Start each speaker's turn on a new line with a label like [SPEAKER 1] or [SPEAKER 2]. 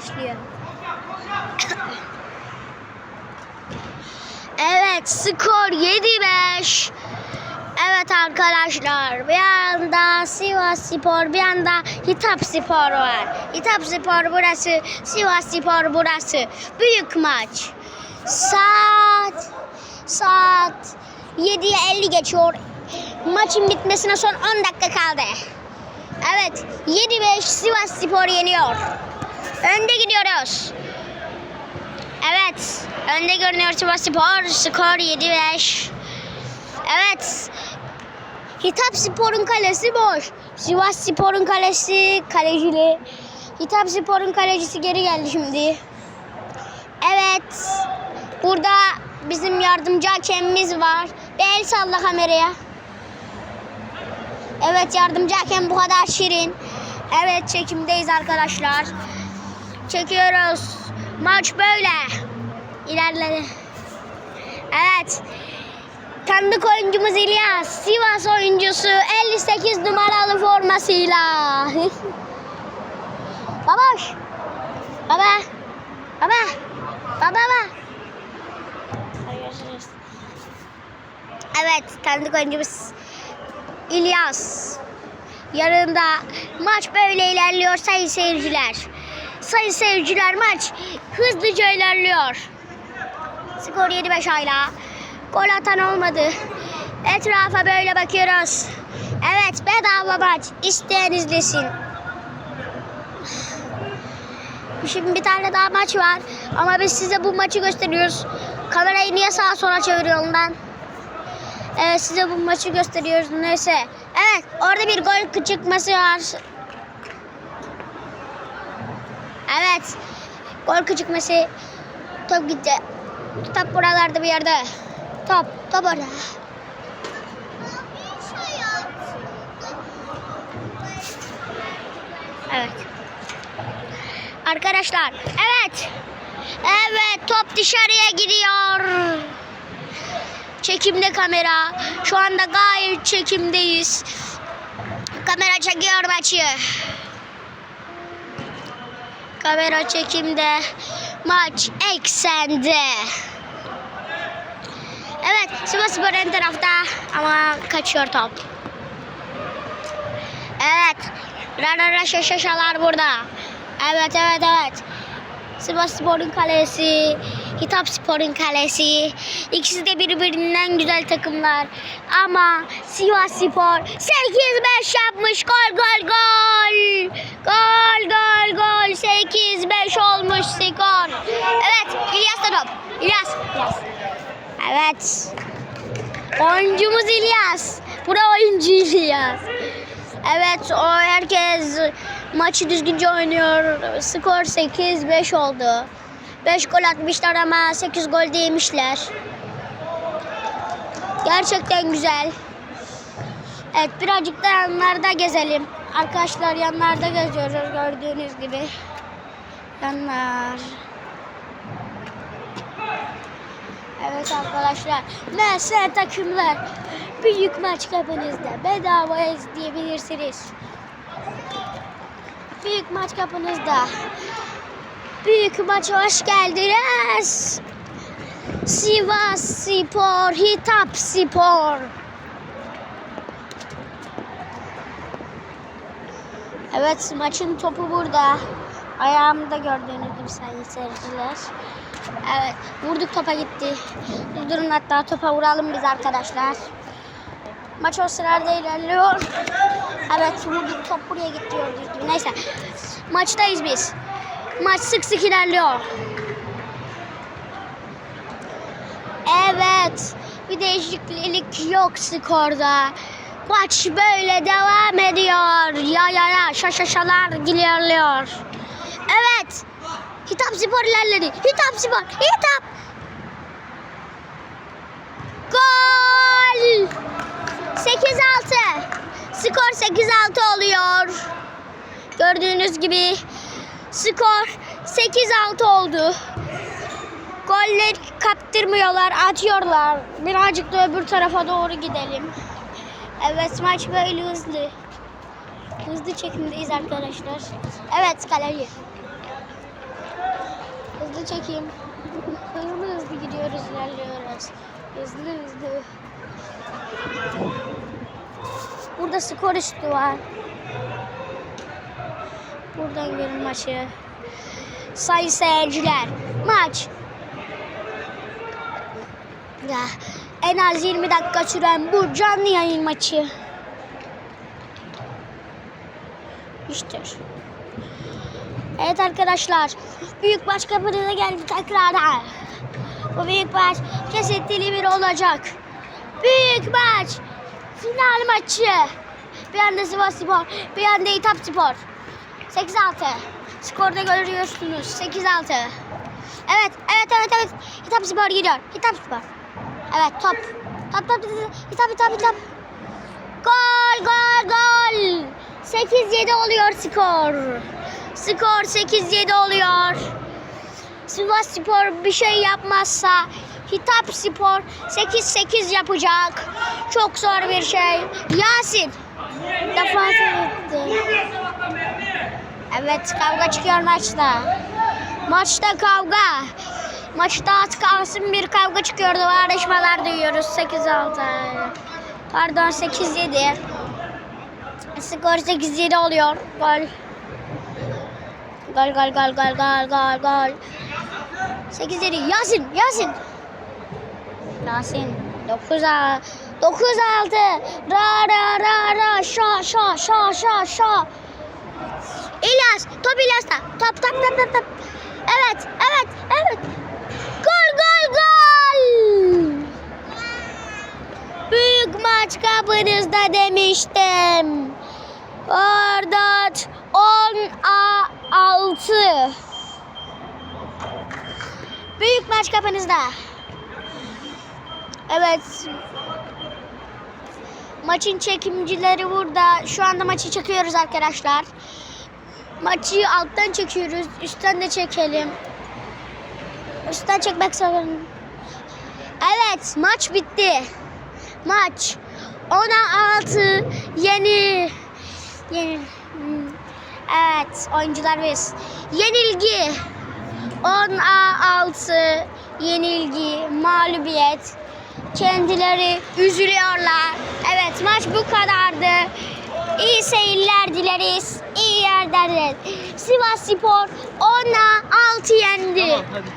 [SPEAKER 1] başlıyor. evet skor 7-5. Evet arkadaşlar bir yanda Sivas Spor bir yanda Hitap Spor var. Hitap Spor burası Sivas Spor burası. Büyük maç. Saat saat 7'ye 50 geçiyor. Maçın bitmesine son 10 dakika kaldı. Evet 7-5 Sivas Spor yeniyor. Önde gidiyoruz. Evet önde görünüyor Sivas Spor. Skor 7-5. Evet. Hitap Spor'un kalesi boş. Sivas Spor'un kalesi kalecili. Hitap Spor'un kalecisi geri geldi şimdi. Evet. Burada bizim yardımcı hakemimiz var. Bir el salla kameraya. Evet yardımcı hakem bu kadar şirin. Evet çekimdeyiz arkadaşlar. Çekiyoruz. Maç böyle. İlerledi. Evet. Tanıdık oyuncumuz İlyas. Sivas oyuncusu 58 numaralı formasıyla. Baboş. Baba. Baba. Baba baba. Evet tanıdık oyuncumuz İlyas. Yanında maç böyle ilerliyor sayın seyirciler. Sayın seyirciler maç hızlıca ilerliyor. Skor 7-5 hala. Gol atan olmadı. Etrafa böyle bakıyoruz. Evet bedava maç. İsteyen izlesin. Şimdi bir tane daha maç var. Ama biz size bu maçı gösteriyoruz. Kamerayı niye sağa sola çeviriyorum ben? Evet size bu maçı gösteriyoruz. Neyse. Evet orada bir gol çıkması var. Evet. Gol çıkması. Top gitti. Top buralarda bir yerde. Top. Top orada. Evet. Arkadaşlar. Evet. Evet top dışarıya gidiyor. Çekimde kamera. Şu anda gayet çekimdeyiz. Kamera çekiyor maçı. Kamera çekimde. Maç eksende. Evet Sivas Spor ön tarafta ama kaçıyor top. Evet. Rarara şaşaşalar burada. Evet evet evet. Sivas Spor'un kalesi, Hitap Spor'un kalesi. İkisi de birbirinden güzel takımlar. Ama Sivas Spor 8-5 yapmış. Gol gol gol. Gol gol gol. 8-5 olmuş skor. Evet İlyas da top. İlyas. İlyas. Evet. Oyuncumuz İlyas. Bu da oyuncu İlyas. Evet o herkes maçı düzgünce oynuyor. Skor 8-5 oldu. 5 gol atmışlar ama 8 gol değmişler. Gerçekten güzel. Evet birazcık da yanlarda gezelim. Arkadaşlar yanlarda geziyoruz gördüğünüz gibi. Yanlar. Evet arkadaşlar. MS takımlar. Büyük maç kapınızda. Bedavaya izleyebilirsiniz. Büyük maç kapınızda. Büyük maça hoş geldiniz. Sivas Spor, Hitap Spor. Evet maçın topu burada. Ayağımda gördüğünüz gibi sayın seyirciler. Evet vurduk topa gitti. Durun hatta topa vuralım biz arkadaşlar. Maç o sırada ilerliyor. Evet vurduk top buraya gitti gördüğünüz gibi. Neyse maçtayız biz. Maç sık sık ilerliyor. Evet bir değişiklik yok skorda. Maç böyle devam ediyor. Ya ya ya şaşaşalar ilerliyor. Hitap Spor ilerledi. Hitap Spor. Hitap. Gol. 8-6. Skor 8-6 oluyor. Gördüğünüz gibi skor 8-6 oldu. Golleri kaptırmıyorlar, atıyorlar. Birazcık da öbür tarafa doğru gidelim. Evet maç böyle hızlı. Hızlı çekimdeyiz arkadaşlar. Evet kaleci. Hızlı çekeyim. Hızlı hızlı gidiyoruz, ilerliyoruz. Hızlı hızlı. Burada skor üstü var. Buradan görün maçı. Sayın seyirciler, maç ya, en az 20 dakika süren bu canlı yayın maçı. İşte. Evet arkadaşlar, büyük maç kapınıza geldi tekrardan. Bu büyük maç kesintili bir olacak. Büyük maç, final maçı. Bir yanda Sivas Spor, bir yanda İtap Spor. 8-6. Skorda görüyorsunuz. 8-6. Evet, evet, evet, evet. Hitap Spor gidiyor. Hitap Spor. Evet. Top, top, top. Hitap, hitap, hitap. Gol, gol, gol. 8-7 oluyor skor. Skor 8-7 oluyor. Sivas Spor bir şey yapmazsa Hitap Spor 8-8 yapacak. Çok zor bir şey. Yasin. Defans etti. Evet kavga çıkıyor maçta. Maçta kavga. Maçta az kalsın bir kavga çıkıyordu. Bağırışmalar duyuyoruz. 8-6. Pardon 8-7. Skor 8-7 oluyor. Gol. Gol gol gol gol gol gol gol. 8-7. Yasin Yasin. Yasin. 9 a 9 6. Ra ra ra ra şa şa şa şa şa. İlyas, top İlyas'ta. Top, top, top, top, top. Evet, evet, evet. Gol, gol, gol. Büyük maç kapınızda demiştim. Orada 10 a 6. Büyük maç kapınızda. Evet. Maçın çekimcileri burada. Şu anda maçı çekiyoruz arkadaşlar. Maçı alttan çekiyoruz. Üstten de çekelim. Üstten çekmek zorundayım. Evet maç bitti. Maç 10'a 6 yeni. Yeni. Evet oyuncular biz. Yenilgi 10'a 6 yenilgi, mağlubiyet. Kendileri üzülüyorlar. Evet maç bu kadardı. İyi seyirler dileriz. İyi yerlerde. Sivas Spor 10'a 6 yendi.
[SPEAKER 2] Tamam hadi.